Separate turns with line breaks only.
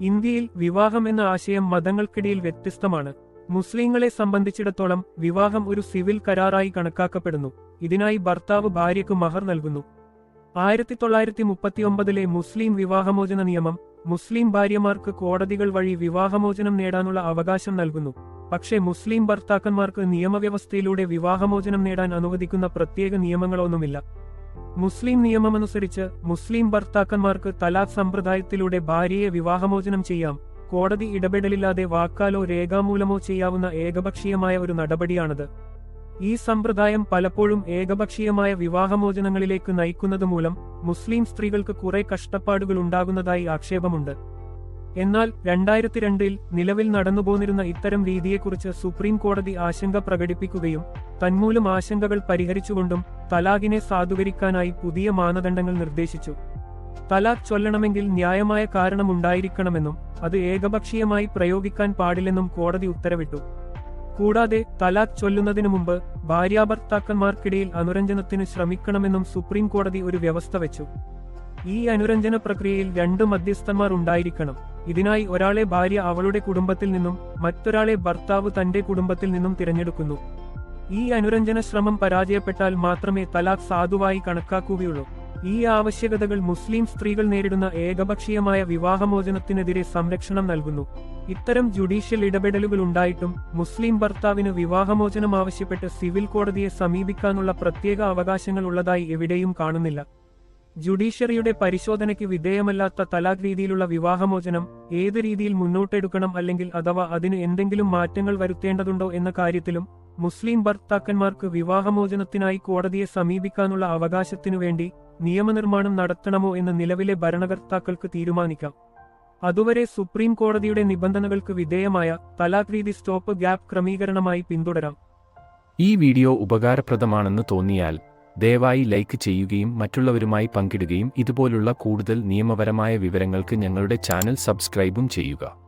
ഇന്ത്യയിൽ വിവാഹം എന്ന ആശയം മതങ്ങൾക്കിടയിൽ വ്യത്യസ്തമാണ്. മുസ്ലിങ്ങളെ സംബന്ധിച്ചിടത്തോളം വിവാഹം ഒരു സിവിൽ കരാറായി കണക്കാക്കപ്പെടുന്നു. ഇതിനായി ഭർത്താവ് ഭാര്യയ്ക്ക് മഹർ നൽകുന്നു. ആയിരത്തി തൊള്ളായിരത്തി മുപ്പത്തിയൊമ്പതിലെ മുസ്ലിം വിവാഹമോചന നിയമം മുസ്ലിം ഭാര്യമാർക്ക് കോടതികൾ വഴി വിവാഹമോചനം നേടാനുള്ള അവകാശം നൽകുന്നു. പക്ഷേ മുസ്ലിം ഭർത്താക്കന്മാർക്ക് നിയമവ്യവസ്ഥയിലൂടെ വിവാഹമോചനം നേടാൻ അനുവദിക്കുന്ന പ്രത്യേക നിയമങ്ങളൊന്നുമില്ല. മുസ്ലിം നിയമമനുസരിച്ച് മുസ്ലിം ഭർത്താക്കന്മാർക്ക് തലാഖ് സമ്പ്രദായത്തിലൂടെ ഭാര്യയെ വിവാഹമോചനം ചെയ്യാം. കോടതി ഇടപെടലില്ലാതെ വാക്കാലോ രേഖാമൂലമോ ചെയ്യാവുന്ന ഏകപക്ഷീയമായ ഒരു നടപടിയാണത്. ഈ സമ്പ്രദായം പലപ്പോഴും ഏകപക്ഷീയമായ വിവാഹമോചനങ്ങളിലേക്ക് നയിക്കുന്നത് മൂലം മുസ്ലിം സ്ത്രീകൾക്ക് കുറെ കഷ്ടപ്പാടുകൾ ഉണ്ടാകുന്നതായി ആക്ഷേപമുണ്ട്. എന്നാൽ രണ്ടായിരത്തി രണ്ടിൽ നിലവിൽ നടന്നുപോന്നിരുന്ന ഇത്തരം രീതിയെക്കുറിച്ച് സുപ്രീം കോടതി ആശങ്ക പ്രകടിപ്പിക്കുകയും തന്മൂലം ആശങ്കകൾ പരിഹരിച്ചുകൊണ്ടും തലാഖിനെ സാധൂകരിക്കാനായി പുതിയ മാനദണ്ഡങ്ങൾ നിർദ്ദേശിച്ചു. തലാഖ് ചൊല്ലണമെങ്കിൽ ന്യായമായ കാരണമുണ്ടായിരിക്കണമെന്നും അത് ഏകപക്ഷീയമായി പ്രയോഗിക്കാൻ പാടില്ലെന്നും കോടതി ഉത്തരവിട്ടു. കൂടാതെ തലാഖ് ചൊല്ലുന്നതിനു മുമ്പ് ഭാര്യാഭർത്താക്കന്മാർക്കിടയിൽ അനുരഞ്ജനത്തിന് ശ്രമിക്കണമെന്നും സുപ്രീം കോടതി ഒരു വ്യവസ്ഥ വെച്ചു. ഈ അനുരഞ്ജന പ്രക്രിയയിൽ രണ്ട് മധ്യസ്ഥന്മാർ ഉണ്ടായിരിക്കണം. ഇതിനായി ഒരാളെ ഭാര്യ അവളുടെ കുടുംബത്തിൽ നിന്നും മറ്റൊരാളെ ഭർത്താവ് തന്റെ കുടുംബത്തിൽ നിന്നും തിരഞ്ഞെടുക്കുന്നു. ഈ അനുരഞ്ജന ശ്രമം പരാജയപ്പെട്ടാൽ മാത്രമേ തലാഖ് സാധുവായി കണക്കാക്കുകയുള്ളൂ. ഈ ആവശ്യകതകൾ മുസ്ലിം സ്ത്രീകൾ നേരിടുന്ന ഏകപക്ഷീയമായ വിവാഹമോചനത്തിനെതിരെ സംരക്ഷണം നൽകുന്നു. ഇത്തരം ജുഡീഷ്യൽ ഇടപെടലുകൾ ഉണ്ടായിട്ടും മുസ്ലിം ഭർത്താവിന് വിവാഹമോചനം ആവശ്യപ്പെട്ട് സിവിൽ കോടതിയെ സമീപിക്കാനുള്ള പ്രത്യേക അവകാശങ്ങൾ ഉള്ളതായി എവിടെയും കാണുന്നില്ല. ജുഡീഷ്യറിയുടെ പരിശോധനയ്ക്ക് വിധേയമല്ലാത്ത തലാഖ് രീതിയിലുള്ള വിവാഹമോചനം ഏത് രീതിയിൽ മുന്നോട്ടെടുക്കണം അല്ലെങ്കിൽ അഥവാ അതിന് എന്തെങ്കിലും മാറ്റങ്ങൾ വരുത്തേണ്ടതുണ്ടോ എന്ന കാര്യത്തിലും മുസ്ലിം ഭർത്താക്കന്മാർക്ക് വിവാഹമോചനത്തിനായി കോടതിയെ സമീപിക്കാനുള്ള അവകാശത്തിനു വേണ്ടി നിയമനിർമ്മാണം നടത്തണമോ എന്ന് നിലവിലെ ഭരണകർത്താക്കൾക്ക് തീരുമാനിക്കാം. അതുവരെ സുപ്രീം കോടതിയുടെ നിബന്ധനകൾക്ക് വിധേയമായ തലാഖ് രീതി സ്റ്റോപ്പ് ഗ്യാപ് ക്രമീകരണമായി പിന്തുടരാം.
ഈ വീഡിയോ ഉപകാരപ്രദമാണെന്ന് തോന്നിയാൽ ദയവായി ലൈക്ക് ചെയ്യുകയും മറ്റുള്ളവരുമായി പങ്കിടുകയും ഇതുപോലുള്ള കൂടുതൽ നിയമപരമായ വിവരങ്ങൾക്ക് ഞങ്ങളുടെ ചാനൽ സബ്സ്ക്രൈബും ചെയ്യുക.